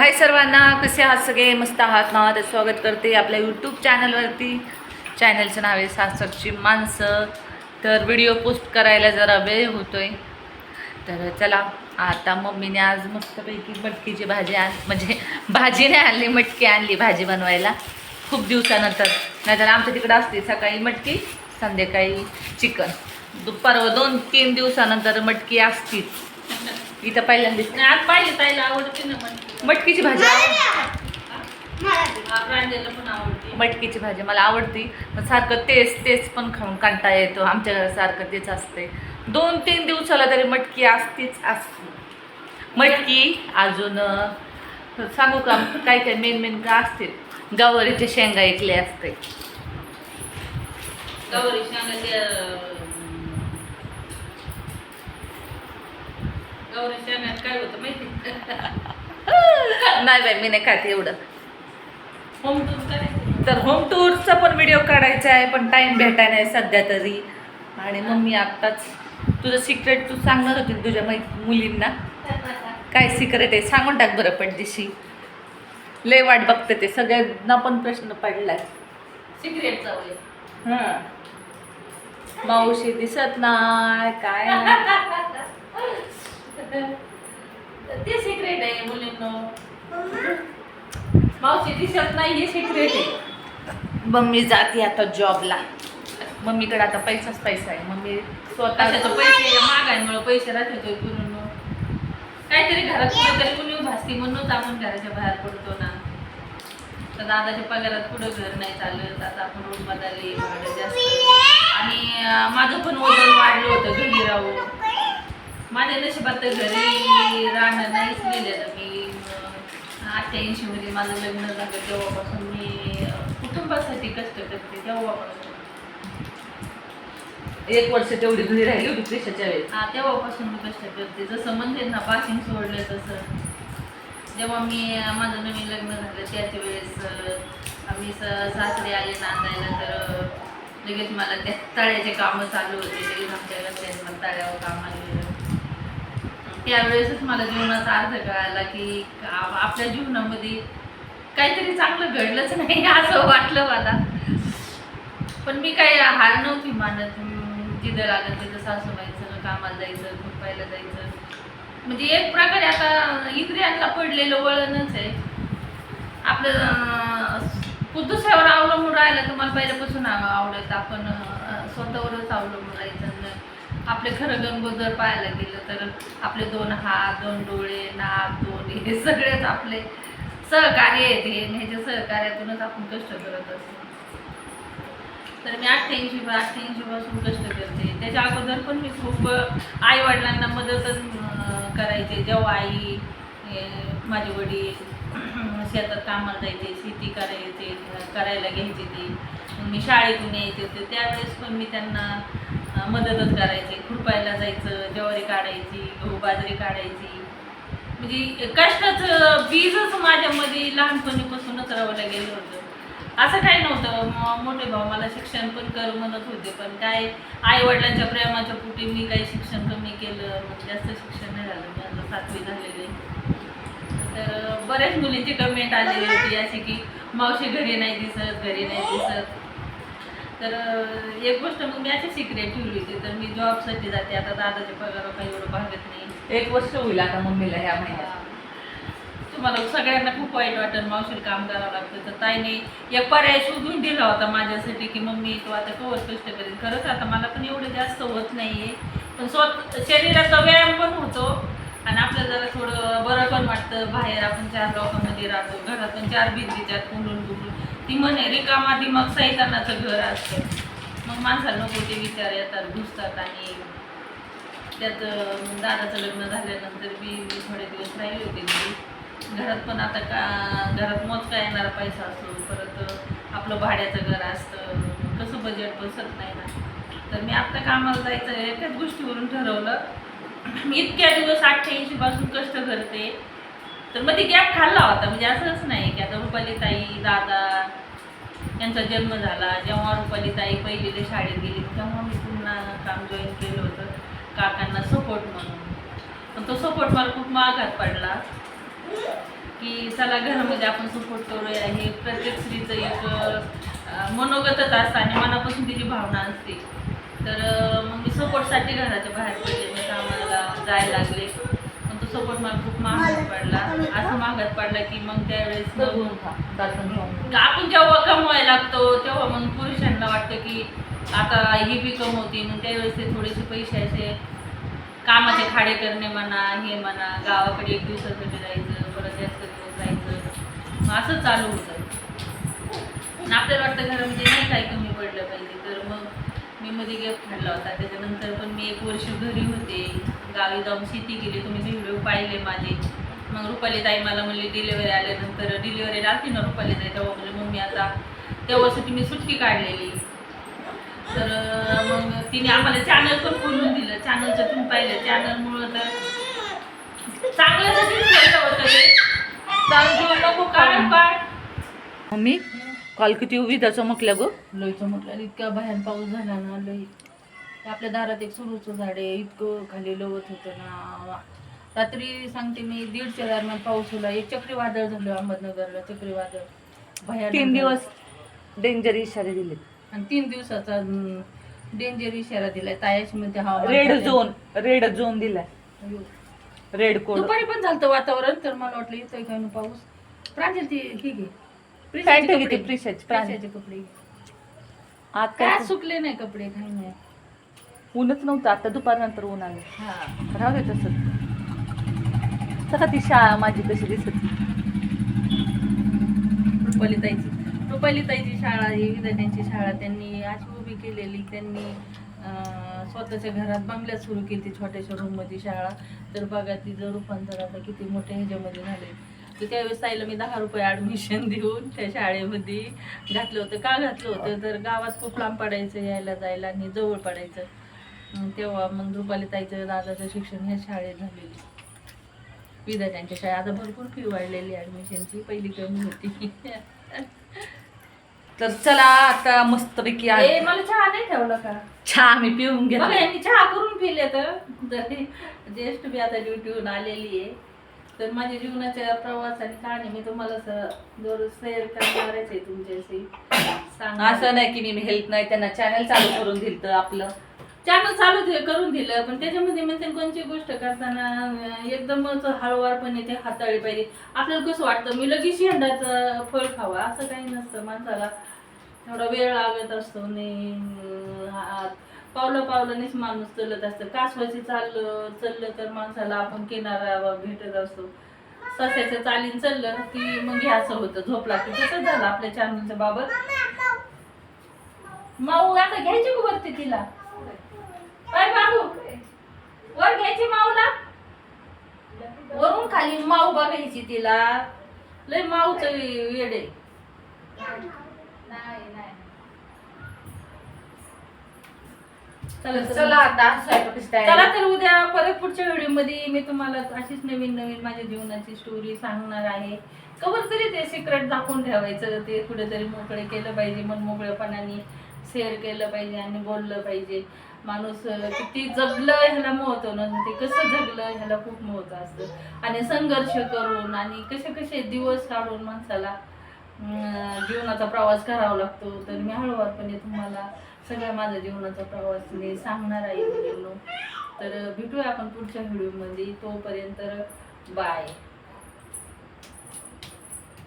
हाय सर्वांना कसे आहात सगळे? मस्त आहात नावात तर स्वागत करते आपल्या यूट्यूब चॅनलवरती चॅनलचं नाव आहे सासरची माणसं. तर व्हिडिओ पोस्ट करायला जरा वेळ होतो आहे तर चला आता मम्मीने आज मस्तपैकी मटकीची भाजी आण म्हणजे भाजी नाही आणली मटकी आणली भाजी बनवायला. खूप दिवसानंतर. नाहीतर आमच्या तिकडं असते सकाळी मटकी संध्याकाळी चिकन. दुपार दोन तीन दिवसानंतर मटकी असतीच इथं पहिल्यांदा आणि आज पाहिजे ताईला आवडते ना मटकी. मटकीची भाजी प्रांजलला पण आवडते. मटकीची भाजी मला आवडती. पण सारखं तेच तेच पण खाऊन कंटाळा येतो. आमच्या घरात सारखं तेच असते दोन तीन दिवसाला तरी मटकी असतीच असते. मटकी अजून सांगू का काय काय मेन मेन का असतील? गवारीचे शेंगा ऐकले असते गौरी शेंगाचे काय होतं माहिती? नाही बाई मी नाही खात एवढं. होम टूर करायचं तर होम टूरचा पण व्हिडिओ काढायचा आहे पण टाईम भेटाय नाही सध्या तरी. आणि मम्मी आत्ताच तुझं सिक्रेट तू सांगणार होती ना तुझ्या मै मुलींना. काय सिक्रेट आहे? सांगून टाक बरं पडदिशी. लय वाट बघते ते सगळ्यांना पण प्रश्न पडलाय. सिक्रेट हां. मावशी दिसत नाही काय नाही. ते सिक्रेट आहे मुलींनो. मावशी दिसत नाही हे सिक्रेट आहे. मम्मी जाते आता जॉबला मम्मीकडे आता पैसाच पैसा आहे. मम्मी स्वतः कशाचं पैसे महागाईमुळे पैसे राहते म्हणून काहीतरी घरात कुठेतरी कुणी भासती म्हणूनच आपण घराच्या बाहेर पडतो ना. तर दादाच्या पगारात पुढं घर नाही चालत. आता आपण रोड बदलली भाडं जास्त. आणि माझं पण वजन वाढलं होतं घरी राहून. माझ्या नशिबात तर घरी राहणं नाहीच गेलेलं मी. अठ्ठ्याऐंशी मध्ये माझं लग्न झालं तेव्हापासून मी कुटुंबासाठी कष्ट करते तेव्हापासून. एक वर्ष तेवढी घरी राहिली होती त्रिशाच्या वेळेस. हा तेव्हापासून मी कष्ट करते. जसं म्हणते ना पासिंग सोडलं तसं. जेव्हा मी माझं नवीन लग्न झालं त्याच वेळेस आम्ही स सासरे आले नांदायला तर लगेच मला त्या तळ्याचे कामं चालू होते. लगेच आमच्या घरच्यांना तळ्यावर कामाला गेलं त्यावेळेसच मला जीवनाचा अर्थ कळाला की आपल्या जीवनामध्ये काहीतरी चांगलं घडलंच नाही असं वाटलं मला. पण मी काही हार नव्हती मानत. हम्म, जिथं लागत तिथं सासूबाईचं कामाला जायचं खुरपायला जायचं. म्हणजे एक प्रकारे आता इंद्रियांना पडलेलं वळणच आहे. आपलं दुसऱ्यावर अवलंबून राहिलं तर मला पहिल्यापासून आवडत. आपण स्वतःवरच अवलंबून राहायचं. आपले खरं गणगोत जर पाहायला गेलं तर आपले दोन हात दोन डोळे नाक दोन हे सगळेच आपले सहकार्य आहेत. हे ह्याच्या सहकार्यातूनच आपण कष्ट करत असतो. तर मी अठ्ठ्याऐंशी अठ्ठ्याऐंशी पासून कष्ट करते. त्याच्या अगोदर पण मी खूप आई वडिलांना मदतच करायचे. जेव्हा आई माझे वडील शेतात कामाला जायचे शेती करायचे करायला घ्यायचे ते. मी शाळेतून यायचे होते. त्यावेळेस पण मी त्यांना मदतच करायची. खुरपायला जायचं ज्वारी काढायची गहू बाजरी काढायची. म्हणजे कष्टाचं बीजच माझ्यामध्ये लहानपणीपासूनच रवलं गेलं होतं. असं काही नव्हतं. मोठे भाऊ मला शिक्षण पण कर म्हणत होते पण काय आई वडिलांच्या प्रेमाच्या पुटी मी काही शिक्षण कमी केलं. मग जास्त शिक्षण नाही झालं. मी माझं सातवी झालेली तर बऱ्याच मुलींची कमेंट आलेली होती अशी की मावशी घरी नाही दिसत घरी नाही दिसत. तर एक गोष्ट मग मी अशी सिक्रेट ठेवली होती तर मी जॉबसाठी जाते आता दादाच्या पगार काही एवढं भागत नाही. एक वर्ष होईल आता मम्मीला ह्या महिन्यात. तुम्हाला सगळ्यांना खूप वाईट वाटेल मावशीला काम करावं लागतं तर ताईने एक पर्याय शोधून दिला होता माझ्यासाठी की मम्मी तू आता कवर कष्ट करेल खरंच आता मला पण एवढं जास्त होत नाहीये. पण स्वत शरीराचा व्यायाम पण होतो आणि आपल्याला जरा थोडं बरं पण वाटतं. बाहेर आपण चार लोकांमध्ये राहतो घरात पण चार भिंतीच्या कुंडून कुंडून ती म्हणे रिकामा दिमाग सैतानाचं घर असतं. मग माणसाला नको ते विचार येतात घुसतात आणि त्यात दादाचं लग्न झाल्यानंतर मी मी थोडे दिवस राहिले होते घरी. घरात पण आता का घरात मोजका येणारा पैसा असतो परत आपलं भाड्याचं घर असतं. कसं बजेट बसत नाही ना. तर मी आत्ता कामाला जायचं एकाच गोष्टीवरून ठरवलं. मी इतक्या दिवस अठ्ठ्याऐंशी पासून कष्ट करते. तर मग ती गॅप खाल्ला होता. म्हणजे असंच नाही की आता रुपाली ताई दादा यांचा जन्म झाला. जेव्हा रुपाली ताई पहिलीला शाळेत गेली तेव्हा मी पुन्हा काम जॉईन केलं होतं काकांना सपोर्ट म्हणून. पण तो सपोर्ट मला खूप महागात पडला की चला घरामध्ये आपण सपोर्ट करूया. हे प्रत्येक स्त्रीचं एक मनोगतच असतं आणि मनापासून तिची भावना असते. तर मग मी सपोर्टसाठी घराच्या बाहेर पडले. मी कामाला जायला लागले. तो सपोर्ट मला खूप महागात पडला. असं महागात पडला की मग त्यावेळेस आपण जेव्हा कमवायला लागतो तेव्हा मग पुरुषांना वाटतं की आता ही बी कमवते. मग त्यावेळेस ते थोडेसे पैसे असे कामाचे खाडे करणे म्हणा हे म्हणा गावाकडे एक दिवसासाठी जायचं परत जास्त दिवस जायचं मग असं चालू होतं. आपल्याला वाटतं घरामध्ये नाही काही कमी पडलं पाहिजे. मी मध्ये गॅप काढला होता. त्याच्यानंतर पण मी एक वर्ष घरी होते. गावी जाऊन शेती केली. तुम्ही व्हिडिओ पाहिले माझे. मग रुपाली ताई मला म्हणली डिलिव्हरी आल्यानंतर डिलिव्हरी राहते ना रुपाली ताई तेव्हा म्हणजे मम्मी आता तेव्हासाठी मी सुट्टी काढलेली. तर मग तिने आम्हाला चॅनल पण खोलून दिलं. चॅनलचं तुम्ही पाहिलं. चॅनलमुळं तर चांगल्यासाठीच होतं ते. चांगलं नको कारण काय मम्मी काल किती उभी चमकल्या गो? लयचं म्हटलं इतका बाहेर पाऊस झाला ना लई आपल्या दारात एक सुरूचं झाड आहे इतकं खाली लवत होतं ना रात्री सांगते मी दीडच्या दरम्यान पाऊस होला एक चक्रीवादळ झालं अहमदनगरला चक्रीवादळ. भयानक तीन. दिवस डेंजर इशारे दिले. आणि तीन दिवसाचा डेंजर इशारा दिलाय. तायाशी मध्ये हवामान रेड. झोन रेड झोन दिलाय. रेड कोड दुपारी पण झालं वातावरण तर मला वाटलं येतोय काय पाऊस? प्रांजल ती ही घे. पॅन्ट प्रिशाचे घेते कपडे. प्रिशाची प्रिशाचे कपडे. आज काय काय सुकले नाही कपडे काही नाही. ऊनच नव्हतं आता दुपारनंतर ऊन आले. हा. राहू दे तसंच सका ती शाळा माझी कशी दिसत? रुपालीताईची. रुपालीताईची शाळा ही विद्यार्थ्यांची शाळा. त्यांनी अशी उभी केलेली त्यांनी अं, स्वतःच्या घरात बंगल्यात सुरू केली छोट्याशा रूममध्ये शाळा. तर बघा तिचं रूपांतर आता किती मोठ्या ह्याच्यामध्ये झाले तर त्यावेळेस ताईला मी दहा रुपये ॲडमिशन देऊन त्या शाळेमध्ये घातलं होतं. का घातलं होतं? तर गावात खूप लांब पडायचं यायला जायला आणि जवळ पडायचं. तेव्हा मग रुपालीताईचं दादाचं शिक्षण ह्या शाळेत झालेली. विद्यार्थ्यांच्या शाळेत. आता भरपूर फी वाढलेली ॲडमिशनची पहिली कमी होती. तर चला आता मस्तपैकी आहे. मला चहा नाही ठेवला का? चहा मी पिऊन घेतला. यांनी चहा करून पिले तर. तरी ज्येष्ठ बी आता ड्युटीहून आलेली आहे. तर माझ्या जीवनाच्या प्रवासाने कहाणी मी तुम्हाला दररोज शेअर करणारच आहे तुमच्याशी. सांगणार. असं नाही की मी हेल्प नाही त्यांना चॅनल चालू करून दिलं तर आपलं. चॅनल चालू दे- करून दिलं पण त्याच्यामध्ये म्हणजे कोणती गोष्ट करताना अं, एकदमच हळूवारपणे ते हाताळली पाहिजे. आपल्याला कसं वाटतं मी लगेच शेंडाचं फळ खावं असं काही नसतं माणसाला. थोडा वेळ लागत असतो आणि अं, हा- पावलं पावलानेच माणूस चलत असतं. कासवाची चाललं चाललं तर माणसाला आपण किनाऱ्यावर भेटत असतो. सस्याचं चालीन चाललं की मग हे असं होतं. झोपला की तसंच झालं आपल्या चॅनलच्या बाबत. माऊ आता घ्यायची का वरती तिला? अरे बाबू वर घ्यायची माऊला? वरून खाली माऊ बघायची तिला. लय माऊच वेडे चला चला. आता स्वयंपाकाची तयारी. चला तर उद्या परत पुढच्या व्हिडिओमध्ये मी तुम्हाला अशीच नवीन नवीन माझ्या जीवनाची स्टोरी सांगणार आहे. कवर तरी ते सिक्रेट दाखवून ठेवायचं ते कुठेतरी मोकळे केलं पाहिजे मन मोकळेपणाने शेअर केलं पाहिजे आणि बोललं पाहिजे. माणूस अं, किती जगलं ह्याला महत्त्व ना ते कसं जगलं ह्याला खूप महत्त्व असतं. आणि संघर्ष करून आणि कसे कसे दिवस काढून माणसाला अं, जीवनाचा प्रवास करावा लागतो. तर मी हळूवारपणे तुम्हाला सगळा माझा जीवनाचा प्रवास मी सांगणार आहे मुलींनो तर भेटूया आपण पुढच्या व्हिडिओमध्ये तोपर्यंत बाय